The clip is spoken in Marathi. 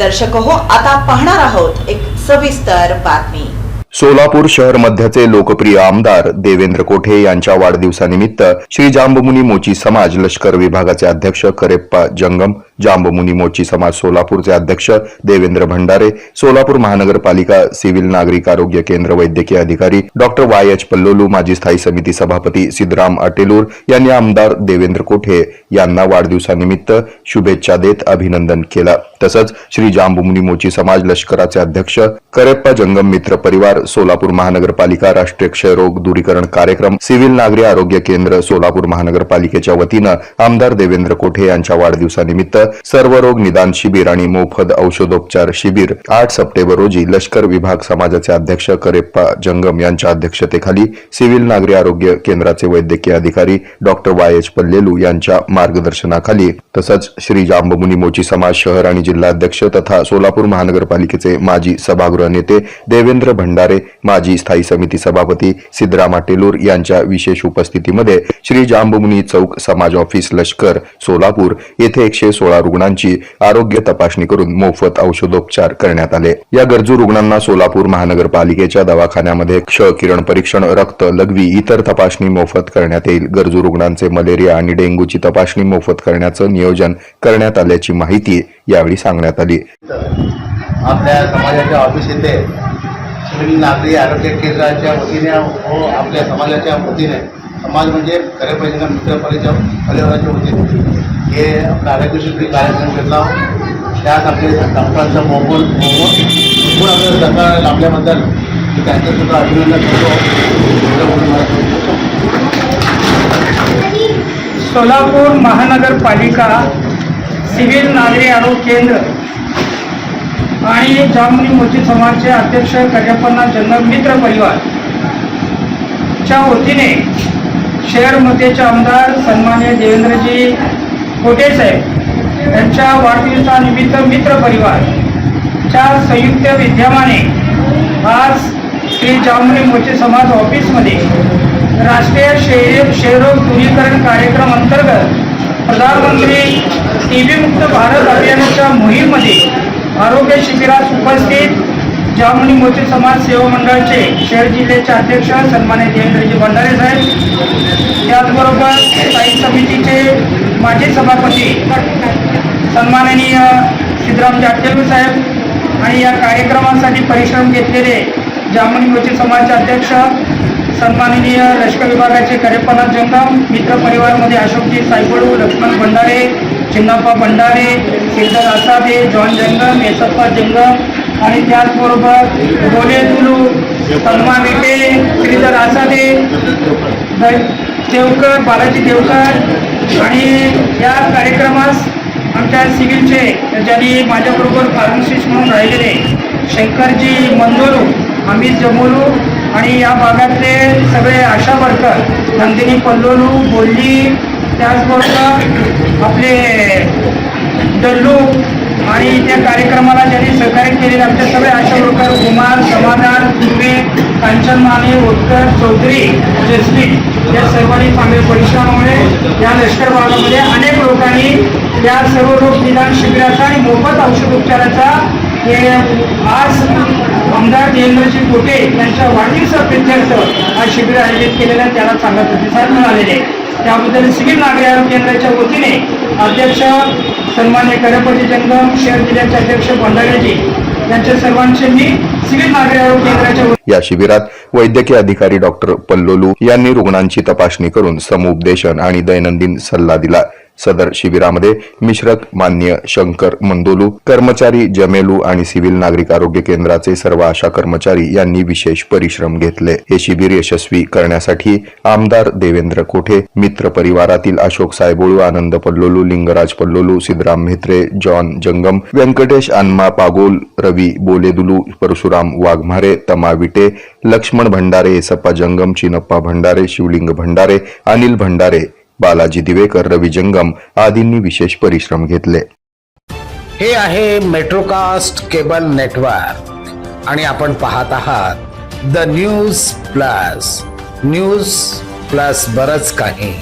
दर्शक हो आता पाहणार आहोत एक सविस्तर बातमी. सोलापूर शहर मध्याचे लोकप्रिय आमदार देवेंद्र कोठे यांच्या वाढदिवसानिमित्त श्री जांबमुनी मोची समाज लष्कर विभागाचे अध्यक्ष करेप्पा जंगम जांबमुनी मोची समाज सोलापूरचे अध्यक्ष देवेंद्र भंडारे सोलापूर महानगरपालिका सिव्हिल नागरिक आरोग्य केंद्र वैद्यकीय अधिकारी डॉक्टर वाय एच पल्लोलू माजी स्थायी समिती सभापती सिद्धराम अटेलूर यांनी आमदार देवेंद्र कोठे यांना वाढदिवसानिमित्त शुभेच्छा देत अभिनंदन केलं. तसंच श्री जांबुमुनी मोची समाज लष्कराचे अध्यक्ष करेप्पा जंगम मित्र परिवार सोलापूर महानगरपालिका राष्ट्रीय क्षयरोग दूरीकरण कार्यक्रम सिव्हिल नागरी आरोग्य केंद्र सोलापूर महानगरपालिकेच्या वतीनं आमदार देवेंद्र कोठे यांच्या वाढदिवसानिमित्त सर्व रोग निदान शिबिर आणि मोफत औषधोपचार शिबिर. आठ सप्टेंबर रोजी लष्कर विभाग समाजाचे अध्यक्ष करेप्पा जंगम यांच्या अध्यक्षतेखाली सिव्हिल नागरी आरोग्य केंद्राचे वैद्यकीय अधिकारी डॉक्टर वाय एच पल्लेलू यांच्या मार्गदर्शनाखाली तसंच श्री जांबमुनी मोची समाज शहर आणि जिल्हाध्यक्ष तथा सोलापूर महानगरपालिकेचे माजी सभागृह नेते देवेंद्र भंडारे माजी स्थायी समिती सभापती सिद्धरामा टेलूर यांच्या विशेष उपस्थितीमध्ये श्री जांबमुनी चौक समाज ऑफिस लष्कर सोलापूर येथे एकशे सोळा रुग्णांची आरोग्य तपासणी करून मोफत औषधोपचार करण्यात आले. या गरजू रुग्णांना सोलापूर महानगरपालिकेच्या दवाखान्यामध्ये क्ष किरण परीक्षण रक्त लघवी इतर तपासणी मोफत करण्यात येईल. गरजू रुग्णांचे मलेरिया आणि डेंग्यूची तपासणी मोफत करण्याचं नियोजन करण्यात आल्याची माहिती यावेळी सांगण्यात आली. आपल्या समाजाच्या ऑफिस येथे श्री नागरी आरोग्य केंद्राच्या वतीने व आपल्या समाजाच्या वतीने समाज म्हणजे खरे पाहिजे मित्र परिचय परिवाराच्या वतीने. हे आपला कार्यक्रम घेतला त्यात आपले डॉक्टरांचा मोफत मोफत आपल्या सरकार लाभल्याबद्दल मी त्यांचं सुद्धा अभिनंदन करतो. सोलापूर महानगरपालिका सिव्हिल नागरी आरोग्य केंद्र आणि जामनी मोची समाजचे अध्यक्ष कन्यापन्ना जन्म मित्र परिवार च्या वतीने शहरमध्येचे आमदार सन्मान्य देवेंद्रजी खोटे साहेब यांच्या वाढदिवसानिमित्त मित्र परिवारच्या संयुक्त विद्यमाने आज श्री जामुनी मोचे समाज ऑफिसमध्ये राष्ट्रीय शहरी क्षयरोग दूरीकरण कार्यक्रम अंतर्गत प्रधानमंत्री टी व्ही मुक्त भारत अभियानाच्या मोहीममध्ये आरोग्य शिबिरास उपस्थित जामणी मोचे समाज सेवा मंडळाचे शहर जिल्ह्याचे अध्यक्ष सन्मान्य देवेंद्रजी भंडारे साहेब त्याचबरोबर स्थायी समितीचे माजी सभापती सन्माननीय सिद्धराम जाटकेलू साहेब आणि या कार्यक्रमासाठी परिश्रम घेतलेले जामणी गोची समाजचे अध्यक्ष सन्माननीय लष्कर विभागाचे करेपणा जंगम मित्र परिवारमध्ये अशोकजी सायबळू लक्ष्मण भंडारे चिन्नाप्पा भंडारे सिद्धर आसादे जॉन जंगम येसप्पा जंगम आणि त्याचबरोबर गोले दुलू तन्मा विटे श्रीधर आसादे देवकर बालाजी देवकर आणि या कार्यक्रमास आमच्या सिव्हिलचे ज्यांनी माझ्याबरोबर फार्मसिस्ट म्हणून राहिलेले शंकरजी मंदोरू अमित जमोलू आणि या भागातले सगळे आशा वर्कर नंदिनी पल्लोलू बोल्ली त्याचबरोबर आपले डल्लू आणि त्या कार्यक्रमाला ज्यांनी सहकार्य केलेले आमच्या सगळे आशा वर्कर कुमार समाधान दुर्वे कांचन माने उत्कर चौधरी जसमीन या सर्वांनी चांगल्या परिश्रमामुळे या लष्कर भागामध्ये अनेक लोकांनी या सर्व रोग निदान शिबिराचा आणि मोफत औषधोपचाराचा हे आज आमदार देवेंद्रजी कोटे यांच्या वाढदिवसाप्रित्यर्थ हा शिबिर आयोजित केलेला त्याला चांगला प्रतिसाद मिळालेले आहे. त्याबद्दल सिव्हिल नागरी आरोग्य केंद्राच्या वतीने अध्यक्ष सन्मान्य करपती जंगम शहर जिल्ह्याचे अध्यक्ष भंडारेजी यांच्या सर्वांचे मी या शिबिरात वैद्यकीय अधिकारी डॉक्टर पल्लोलू यांनी रुग्णांची तपासणी करून समुपदेशन आणि दैनंदिन सल्ला दिला. सदर शिबिरामध्ये मिश्रक मान्य शंकर मंदोलू कर्मचारी जमेलू आणि सिव्हिल नागरिक आरोग्य केंद्राचे सर्व आशा कर्मचारी यांनी विशेष परिश्रम घेतले. हे शिबिर यशस्वी करण्यासाठी आमदार देवेंद्र कोठे मित्र परिवारातील अशोक सायबोळू आनंद पल्लोलू लिंगराज पल्लोलू सिद्धराम म्हेत्रे जॉन जंगम व्यंकटेश अन्मा पागोल रवी बोलेदुलू परशुराम वाघमारे तमा विटे लक्ष्मण भंडारे सप्पा जंगम चिनप्पा भंडारे शिवलिंग भंडारे अनिल भंडारे बालाजी दिवेकर रवी जंगम आदींनी विशेष परिश्रम घेतले. हे आहे मेट्रोकास्ट केबल नेटवर्क. आणि आपण पाहत आहात the news plus. News plus बरच काही.